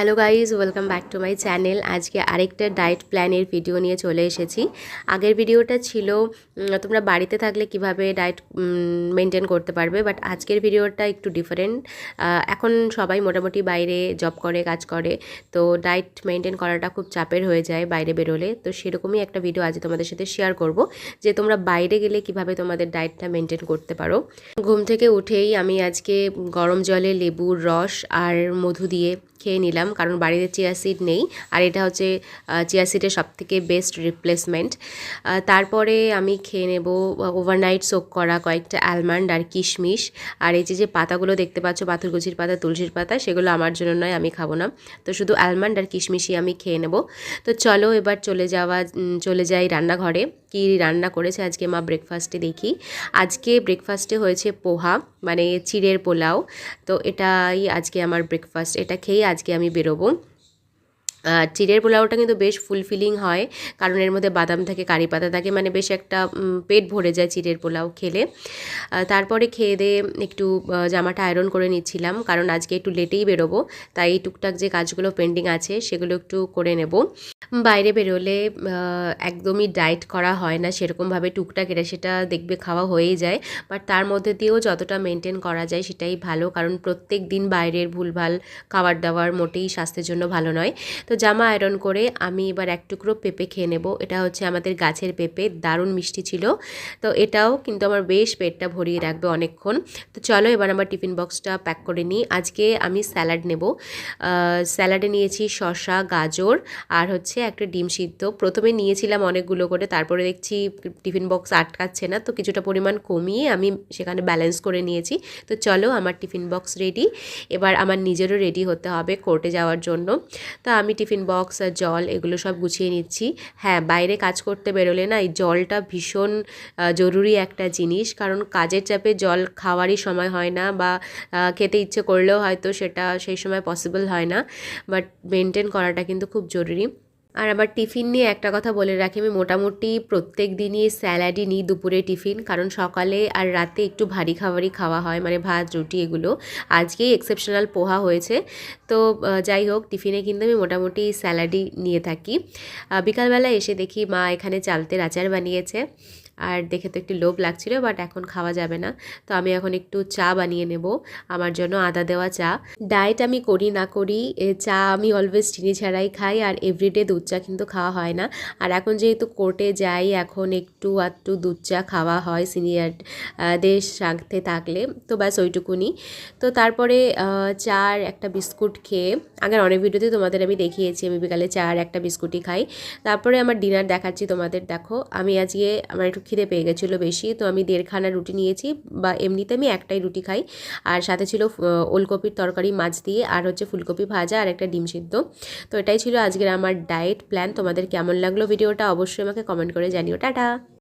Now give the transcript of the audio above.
Hello guys welcome back to my channel আজকে আরেকটা diet প্ল্যানের ভিডিও নিয়ে চলে এসেছি। আগের ভিডিওটা ছিল তোমরা বাড়িতে থাকলে কীভাবে ডায়েট মেনটেন করতে পারবে বাট আজকের ভিডিওটা একটু ডিফারেন্ট এখন সবাই মোটামুটি বাইরে জব করে, কাজ করে, তো ডায়েট মেনটেন করাটা খুব চাপের হয়ে যায় বাইরে বেরোলে। তো সেরকমই একটা ভিডিও আজ তোমাদের সাথে শেয়ার করব, যে তোমরা বাইরে গেলে কীভাবে তোমাদের ডায়েটটা মেনটেন করতে পারো। ঘুম থেকে উঠেই আমি আজকে গরম জলে লেবুর রস আর মধু দিয়ে খেয়ে নিলাম। কারণ বাড়িতে চিয়া সিড নেই। আর এটা হচ্ছে চিয়া সব থেকে বেস্ট রিপ্লেসমেন্ট তারপরে আমি খেয়ে নেব ওভারনাইট সোক করা কয়েকটা অ্যালমন্ড আর কিশমিশ। আর এই যে যে পাতাগুলো দেখতে পাচ্ছ পাথরকুচির পাতা, তুলসীর পাতা, সেগুলো আমার জন্য নয়, আমি খাব না। তো শুধু অ্যালমন্ড আর কিশমিশই আমি খেয়ে নেব। তো চলো এবার চলে যাওয়া চলে যাই রান্নাঘরে। কি রান্না করেছে আজকে মা ব্রেকফাস্টে দেখি। আজকে ব্রেকফাস্টে হয়েছে পোহা মানে চিড়ের পোলাও। তো এটাই আজকে আমার ব্রেকফাস্ট এটা খেয়েই আজকে আমি বেরোবো আর চিড়ের পোলাওটা কিন্তু বেশ ফুলফিলিং হয়, কারণ এর মধ্যে বাদাম থাকে, কারি পাতা থাকে মানে বেশ একটা পেট ভরে যায় চিড়ের পোলাও খেলে। তারপরে খেয়ে দিয়ে একটু জামাটা আয়রন করে নিচ্ছিলাম, কারণ আজকে একটু লেটেই বেরোবো, তাই টুকটাক যে কাজগুলো পেন্ডিং আছে, সেগুলো একটু করে নেব। বাইরে বেরোলে একদমই ডায়েট করা হয় না, সেরকমভাবে টুকটাক এটা সেটা দেখবে খাওয়া হয়েই যায় বাট তার মধ্যে দিয়েও যতটা মেনটেন করা যায় সেটাই ভালো, কারণ প্রত্যেক দিন বাইরের ভুলভাল খাবার দাবার মোটেই স্বাস্থ্যের জন্য ভালো নয়। তো জামা আয়রন করে আমি এবার এক টুকরো পেঁপে খেয়ে নেব। এটা হচ্ছে আমাদের গাছের পেঁপে, দারুণ মিষ্টি ছিল। তো এটাও কিন্তু আমার বেশ পেটটা ভরিয়ে রাখবে অনেকক্ষণ। তো চলো এবার আমার টিফিন বক্সটা প্যাক করে নিই। আজকে আমি স্যালাড নেব। স্যালাডে নিয়েছি শশা গাজর আর হচ্ছে একটা ডিম সিদ্ধ। প্রথমে নিয়েছিলাম অনেকগুলো করে, তারপরে দেখছি টিফিন বক্স আটকাচ্ছে না, তো কিছুটা পরিমাণ কমিয়ে আমি সেখানে ব্যালেন্স করে নিয়েছি। তো চলো আমার টিফিন বক্স রেডি এবার আমার নিজেরও রেডি হতে হবে কোর্টে যাওয়ার জন্য। তো আমি টিফিন বক্স আর জল এগুলো সব গুছিয়ে নিচ্ছি। হ্যাঁ বাইরে কাজ করতে বেরোলে না এই জলটা ভীষণ জরুরি একটা জিনিস। কারণ কাজের চাপে জল খাওয়ারই সময় হয় না বা খেতে ইচ্ছে করলেও হয়তো সেটা সেই সময় পসিবল হয় না। বাট মেনটেন করাটা কিন্তু খুব জরুরি। আর আবার টিফিন নিয়ে একটা কথা বলে রাখি, আমি মোটামুটি প্রত্যেক দিনই স্যালাডই নিই দুপুরে টিফিন, কারণ সকালে আর রাতে একটু ভারী খাবারই খাওয়া হয় মানে ভাত, রুটি এগুলো। আজকেই এক্সেপশনাল পোহা হয়েছে। তো যাই হোক, টিফিনে কিন্তু আমি মোটামুটি স্যালাডই নিয়ে থাকি। বিকালবেলা এসে দেখি মা এখানে চালতের আচার বানিয়েছে। আর দেখে তো একটু লোভ লাগছিল বাট এখন খাওয়া যাবে না। তো আমি এখন একটু চা বানিয়ে নেব, আমার জন্য আদা দেওয়া চা। ডায়েট আমি করি না করি চা আমি অলওয়েজ চিনি ছাড়াই খাই, আর এভরিডে দুধ চা কিন্তু খাওয়া হয় না। আর এখন যেহেতু কোর্টে যাই, এখন একটু আধটু দুধ চা খাওয়া হয় সিনিয়র দের সাথে থাকলে, তো ব্যাস ওইটুকুনি। তো তারপরে চার একটা বিস্কুট খেয়ে, আগের অনেক ভিডিওতে তোমাদের আমি দেখিয়েছি, আমি বিকালে চার একটা বিস্কুটই খাই। তারপরে আমার ডিনার দেখাচ্ছি তোমাদের, দেখো। আমি আজকে আমার একটু খিদে পেয়ে গেছিল বেশি, তো আমি দেড়খানা রুটি নিয়েছি বা এমনিতে আমি একটাই রুটি খাই। আর সাথে ছিল ওলকপির তরকারি, মাছ দিয়ে, আর হচ্ছে ফুলকপি ভাজা আর একটা ডিম সিদ্ধ। তো এটাই ছিল আজকের আমার ডায়েট প্ল্যান। তোমাদের কেমন লাগল ভিডিওটা অবশ্যই আমাকে কমেন্ট করে জানিও। টাটা!